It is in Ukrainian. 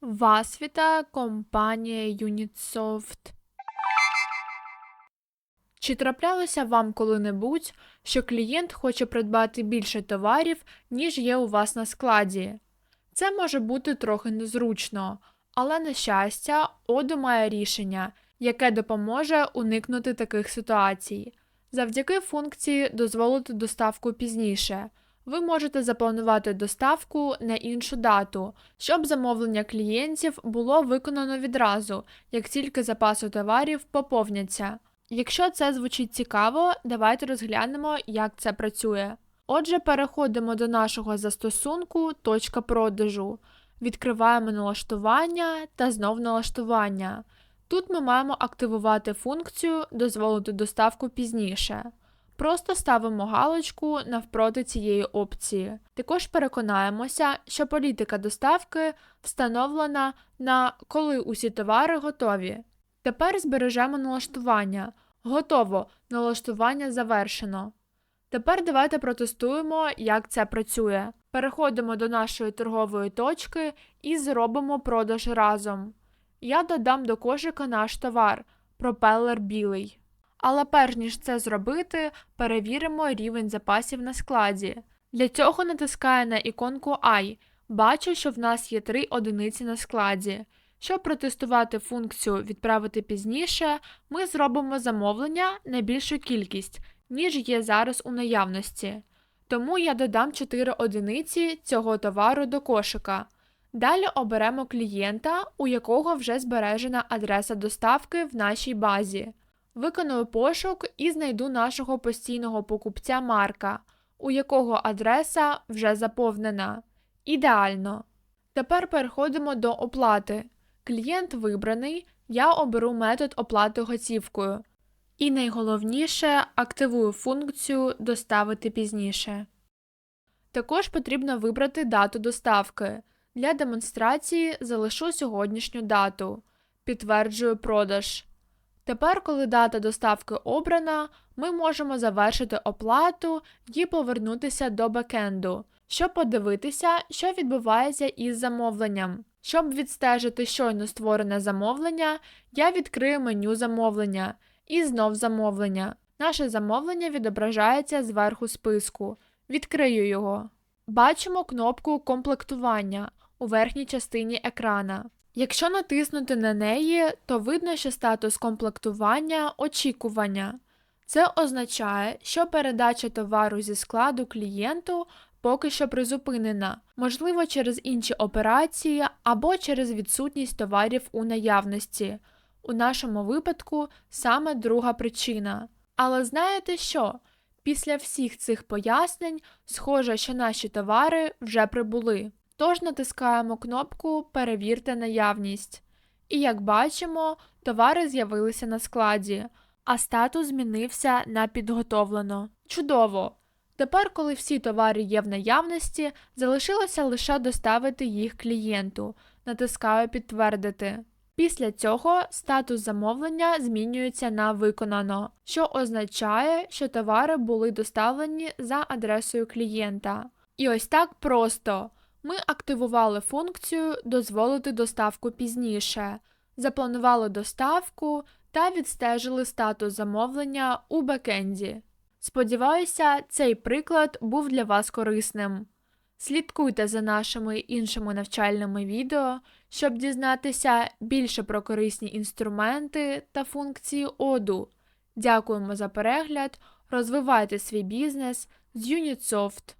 Вас вітає компанія Unitsoft. Чи траплялося вам коли-небудь, що клієнт хоче придбати більше товарів, ніж є у вас на складі? Це може бути трохи незручно, але на щастя, Odoo має рішення, яке допоможе уникнути таких ситуацій. Завдяки функції дозволити доставку пізніше. Ви можете запланувати доставку на іншу дату, щоб замовлення клієнтів було виконано відразу, як тільки запаси товарів поповняться. Якщо це звучить цікаво, давайте розглянемо, як це працює. Отже, переходимо до нашого застосунку точка продажу, відкриваємо налаштування та знов налаштування. Тут ми маємо активувати функцію дозволити доставку пізніше. Просто ставимо галочку навпроти цієї опції. Також переконаємося, що політика доставки встановлена на коли усі товари готові. Тепер збережемо налаштування. Готово. Налаштування завершено. Тепер давайте протестуємо, як це працює. Переходимо до нашої торгової точки і зробимо продаж разом. Я додам до кошика наш товар пропелер білий. Але перш ніж це зробити, перевіримо рівень запасів на складі. Для цього натискаю на іконку I. Бачу, що в нас є 3 одиниці на складі. Щоб протестувати функцію відправити пізніше, ми зробимо замовлення на більшу кількість, ніж є зараз у наявності. Тому я додам 4 одиниці цього товару до кошика. Далі оберемо клієнта, у якого вже збережена адреса доставки в нашій базі. Виконую пошук і знайду нашого постійного покупця Марка, у якого адреса вже заповнена. Ідеально. Тепер переходимо до оплати. Клієнт вибраний, я оберу метод оплати готівкою. І найголовніше активую функцію Доставити пізніше. Також потрібно вибрати дату доставки. Для демонстрації залишу сьогоднішню дату. Підтверджую продаж. Тепер, коли дата доставки обрана, ми можемо завершити оплату і повернутися до бекенду, щоб подивитися, що відбувається із замовленням. Щоб відстежити щойно створене замовлення, я відкрию меню замовлення і знов замовлення. Наше замовлення відображається зверху списку. Відкрию його. Бачимо кнопку комплектування у верхній частині екрана. Якщо натиснути на неї, то видно, що статус комплектування очікування. Це означає, що передача товару зі складу клієнту поки що призупинена, можливо, через інші операції або через відсутність товарів у наявності. У нашому випадку саме друга причина. Але знаєте що? Після всіх цих пояснень, схоже, що наші товари вже прибули. Тож натискаємо кнопку Перевірте наявність. І як бачимо, товари з'явилися на складі, а статус змінився на підготовлено. Чудово! Тепер, коли всі товари є в наявності, залишилося лише доставити їх клієнту. Натискаю Підтвердити. Після цього статус замовлення змінюється на виконано, що означає, що товари були доставлені за адресою клієнта. І ось так просто. Ми активували функцію Дозволити доставку пізніше, запланували доставку та відстежили статус замовлення у бекенді. Сподіваюся, цей приклад був для вас корисним. Слідкуйте за нашими іншими навчальними відео, щоб дізнатися більше про корисні інструменти та функції Odoo. Дякуємо за перегляд, розвивайте свій бізнес з Unitsoft.